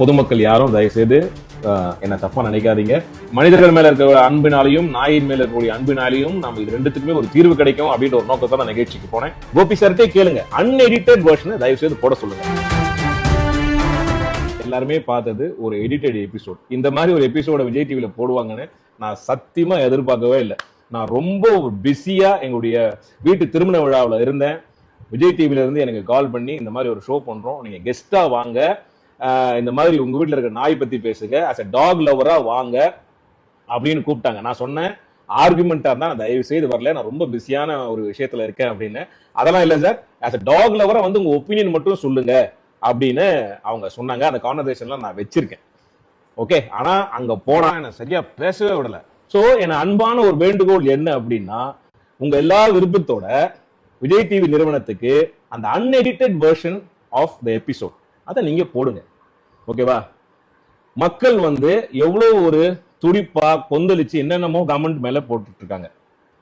பொதுமக்கள் யாரும் தயவுசெய்து என்ன தப்பா நினைக்காதீங்க. மனிதர்கள் மேல இருக்கிற அன்பினாலையும் நாயின் மேல இருக்கக்கூடிய அன்பினாலையும் நம்ம இது ரெண்டுத்துக்குமே ஒரு தீர்வு கிடைக்கும் அப்படின்ற ஒரு நோக்கத்தை நான் நிகழ்ச்சிக்கு போனேன். கோபி சார்ட்டே கேளுங்க. அன்எடிட்டட் வெர்ஷனை தயவு செய்து போட சொல்லுங்க. எல்லாருமே பார்த்தது ஒரு எடிட்டட் எபிசோட் இந்த மாதிரி ஒரு எபிசோட விஜய் டிவில போடுவாங்கன்னு நான் சத்தியமா எதிர்பார்க்கவே இல்லை. நான் ரொம்ப பிஸியா எங்களுடைய வீட்டு திருமண விழாவில் இருந்தேன். விஜய் டிவில இருந்து எனக்கு கால் பண்ணி இந்த மாதிரி ஒரு ஷோ பண்றோம். நீங்க கெஸ்டா வாங்க. இந்த மாதிரி உங்க வீட்டில் இருக்க நாய் பத்தி பேசுங்க. அஸ் அ டாக் லவரா வாங்க அப்படின்னு கூப்பிட்டாங்க. நான் சொன்னேன். ஆர்குமெண்டா இருந்தால் நான் தயவு செய்து வரல. நான் ரொம்ப பிஸியான ஒரு விஷயத்துல இருக்கேன் அப்படின்னு. அதெல்லாம் இல்லை சார். ஆஸ் அ டாக் லவரா வந்து உங்க ஒப்பீனியன் மட்டும் சொல்லுங்க அப்படின்னு அவங்க சொன்னாங்க. அந்த கான்வர்சேஷன்லாம் நான் வச்சிருக்கேன். ஓகே ஆனா அங்க போனா என்ன சரியா பேசவே விடல. ஸோ என் அன்பான ஒரு வேண்டுகோள் என்ன அப்படின்னா உங்க எல்லா விருப்பத்தோட விஜய் டிவி நிறுவனத்துக்கு அந்த unedited version of the episode அதை நீங்க போடுங்க. ஓகேவா? மக்கள் வந்து எவ்வளோ ஒரு துடிப்பா கொந்தளிச்சு என்னென்னமோ கவர்மெண்ட் மேல போட்டுட்டு இருக்காங்க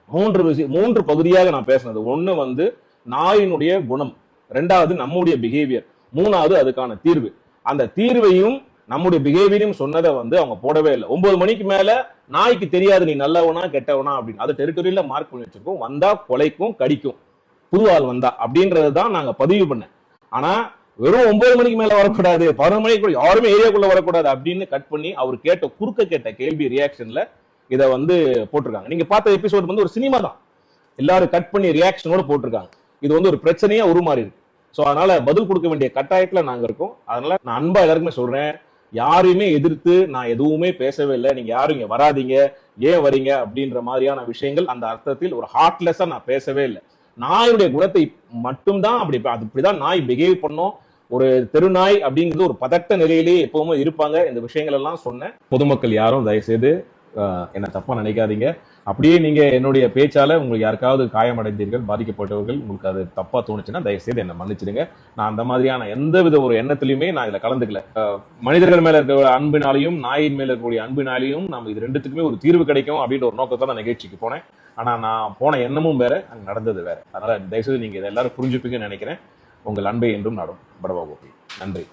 மூன்று விஷயம் மூன்று பகுதியாக நான் பேசினது. ஒன்று வந்து நாயினுடைய குணம். ரெண்டாவது நம்முடைய பிஹேவியர் மூணாவது அதுக்கான தீர்வு. அந்த தீர்வையும் நம்முடைய பிஹேவியரையும் சொன்னதை வந்து அவங்க போடவே இல்லை. ஒன்பது மணிக்கு மேல நாய்க்கு தெரியாது நீ நல்லவனா கெட்டவனா அப்படின்னு. அது டெரிட்டரியில மார்க் பண்ணி வச்சிருக்கோம். வந்தா கொலைக்கும் கடிக்கும். புது ஆள் வந்தா அப்படின்றது தான் நாங்க பதிவு பண்ணேன். ஆனா வெறும் ஒன்பது மணிக்கு மேல வரக்கூடாது பதினொரு மணிக்கு யாருமே ஏரியாக்குள்ள வரக்கூடாது அப்படின்னு கட் பண்ணி அவர் கேட்ட குறுக்க கேட்ட கேள்வி ரியாக்ஷன்ல இதை வந்து போட்டிருக்காங்க. நீங்க பார்த்த எபிசோட் வந்து ஒரு சினிமா தான். எல்லாரும் கட் பண்ணி ரியாக்ஷனோட போட்டிருக்காங்க. இது வந்து ஒரு பிரச்சனையா உருமாறி இருக்கு. ஸோ அதனால பதில் கொடுக்க வேண்டிய கட்டாயத்துல நாங்க இருக்கோம். அதனால நான் அன்பா எல்லாருக்குமே சொல்றேன். யாரையுமே எதிர்த்து நான் எதுவுமே பேசவே இல்லை. நீங்க யாரும் இங்க வராதீங்க. ஏன் வரீங்க? அப்படின்ற மாதிரியான விஷயங்கள் அந்த அர்த்தத்தில் ஒரு ஹார்ட்லெஸ்ஸா நான் பேசவே இல்லை. நாயுடைய குணத்தை மட்டும்தான் அப்படி அது நாய் பிஹேவ் பண்ணோம். ஒரு தெருநாய் அப்படிங்கிறது ஒரு பதட்ட நிலையிலேயே எப்பவுமே இருப்பாங்க. இந்த விஷயங்கள் எல்லாம் சொன்னேன் பொதுமக்கள் யாரும் தயவுசெய்து என்ன தப்பா நினைக்காதீங்க. அப்படியே நீங்க என்னுடைய பேச்சால உங்களுக்கு யாருக்காவது காயமடைந்தீர்கள் பாதிக்கப்பட்டவர்கள் உங்களுக்கு அது தப்பா தோணுச்சுன்னா தயவுசெய்து என்ன மன்னிச்சிடுங்க. நான் அந்த மாதிரியான எந்த வித ஒரு எண்ணத்திலையுமே நான் இதுல கலந்துக்கல. மனிதர்கள் மேல இருக்கிற அன்பினாலையும் நாயின் மேல இருக்கக்கூடிய அன்பினாலையும் நம்ம இது ரெண்டுத்துக்குமே ஒரு தீர்வு கிடைக்கும் அப்படின்ற ஒரு நோக்கத்தை நான் நிகழ்ச்சிக்கு போனேன். ஆனா நான் போன எண்ணமும் வேற அங்க நடந்தது வேற. அதனால தயவுசெய்து நீங்க இதை எல்லாரும் புரிஞ்சுப்பீங்கன்னு நினைக்கிறேன். உங்கள் அன்பை என்றும் நாடும். படவா கோபி நன்றி.